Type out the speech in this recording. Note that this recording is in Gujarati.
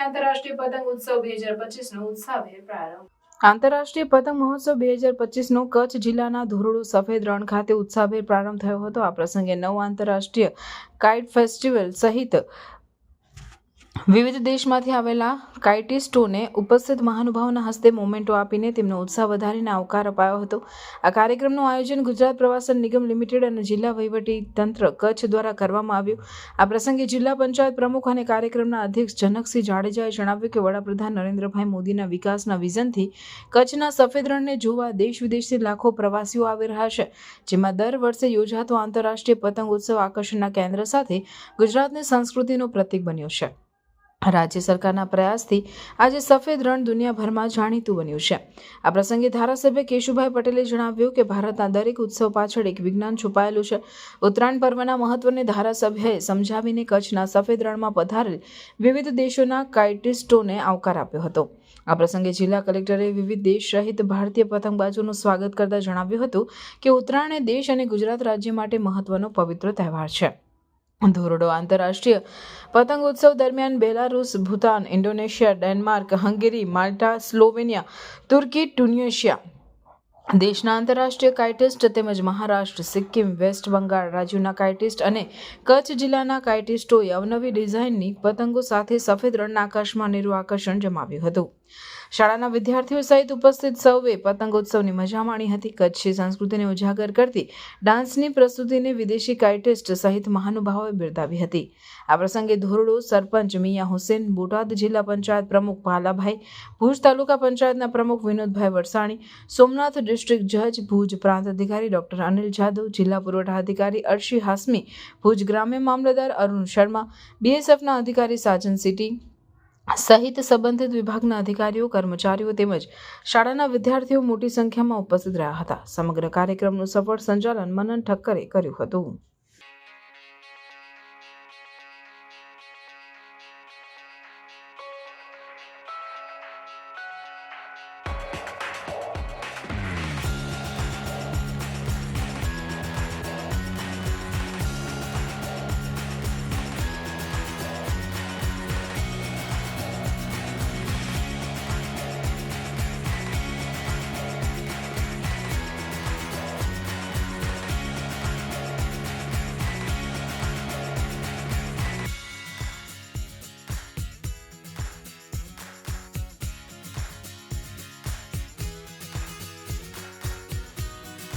આંતરરાષ્ટ્રીય પતંગ ઉત્સવ બે હજાર પચીસનો ઉત્સાહભેર પ્રારંભ. આંતરરાષ્ટ્રીય પતંગ મહોત્સવ બે હજાર પચીસનો કચ્છ જિલ્લાના ધોરડો સફેદ રણ ખાતે ઉત્સાહભેર પ્રારંભ થયો હતો. આ પ્રસંગે નવ આંતરરાષ્ટ્રીય કાઇટ ફેસ્ટિવલ સહિત વિવિધ દેશમાંથી આવેલા કાઇટિસ્ટોને ઉપસ્થિત મહાનુભાવોના હસ્તે મોમેન્ટો આપીને તેમનો ઉત્સાહ વધારીને આવકાર અપાયો હતો. આ કાર્યક્રમનું આયોજન ગુજરાત પ્રવાસન નિગમ લિમિટેડ અને જિલ્લા વહીવટી તંત્ર કચ્છ દ્વારા કરવામાં આવ્યું. આ પ્રસંગે જિલ્લા પંચાયત પ્રમુખ અને કાર્યક્રમના અધ્યક્ષ જનકસિંહ જાડેજાએ જણાવ્યું કે વડાપ્રધાન નરેન્દ્રભાઈ મોદીના વિકાસના વિઝનથી કચ્છના સફેદ રણને જોવા દેશ વિદેશથી લાખો પ્રવાસીઓ આવી રહ્યા છે. જેમાં દર વર્ષે યોજાતો આંતરરાષ્ટ્રીય પતંગ ઉત્સવ આકર્ષણના કેન્દ્ર સાથે ગુજરાતની સંસ્કૃતિનો પ્રતીક બન્યો છે. રાજ્ય સરકારના પ્રયાસથી આજે સફેદ રણ દુનિયાભરમાં જાણીતું બન્યું છે. આ પ્રસંગે ધારાસભ્ય કેશુભાઈ પટેલે જણાવ્યું કે ભારતના દરેક ઉત્સવ પાછળ એક વિજ્ઞાન છુપાયેલું છે. ઉત્તરાયણ પર્વના મહત્વને ધારાસભ્યએ સમજાવીને કચ્છના સફેદ રણમાં પધારેલ વિવિધ દેશોના કાઇટિસ્ટોને આવકાર આપ્યો હતો. આ પ્રસંગે જિલ્લા કલેક્ટરે વિવિધ દેશ સહિત ભારતીય પતંગબાજોનું સ્વાગત કરતા જણાવ્યું હતું કે ઉત્તરાયણ દેશ અને ગુજરાત રાજ્ય માટે મહત્વનો પવિત્ર તહેવાર છે. ધોરડો આંતરરાષ્ટ્રીય પતંગ ઉત્સવ દરમિયાન Belarus, Bhutan, Indonesia, Denmark, Hungary, Malta, Slovenia, તુર્કી ટ્યુનિશિયા દેશના આંતરરાષ્ટ્રીય કાઇટિસ્ટ તેમજ મહારાષ્ટ્ર, સિક્કિમ, વેસ્ટ બંગાળ રાજ્યોના કાઇટિસ્ટ અને કચ્છ જિલ્લાના કાઇટિસ્ટોએ અવનવી ડિઝાઇનની પતંગો સાથે સફેદ રણના આકાશમાં અનેરું આકર્ષણ જમાવ્યું હતું. શાળાના વિદ્યાર્થીઓ સહિત ઉપસ્થિત સૌએ પતંગોત્સવની મજા માણી હતી. કચ્છી સંસ્કૃતિને ઉજાગર કરતી ડાન્સની પ્રસ્તુતિને વિદેશી કાઇટિસ્ટ સહિત મહાનુભાવોએ બિરદાવી હતી. આ પ્રસંગે ધોરડો સરપંચ મિયા હુસેન, બોટાદ જિલ્લા પંચાયત પ્રમુખ ભાલાભાઈ, ભુજ તાલુકા પંચાયતના પ્રમુખ વિનોદભાઈ વરસાણી, સોમનાથ ડિસ્ટ્રિક્ટ જજ, ભુજ પ્રાંત અધિકારી ડોક્ટર અનિલ જાદવ, જિલ્લા પુરવઠા અધિકારી અર્શી હાસમી, ભુજ ગ્રામ્ય મામલતદાર અરુણ શર્મા, બીએસએફના અધિકારી સાજન સિટી સહિત સંબંધિત વિભાગના અધિકારીઓ, કર્મચારીઓ તેમજ શાળાના વિદ્યાર્થીઓ મોટી સંખ્યામાં ઉપસ્થિત રહ્યા હતા. સમગ્ર કાર્યક્રમનું સફળ સંચાલન મનન ઠક્કરે કર્યું હતું.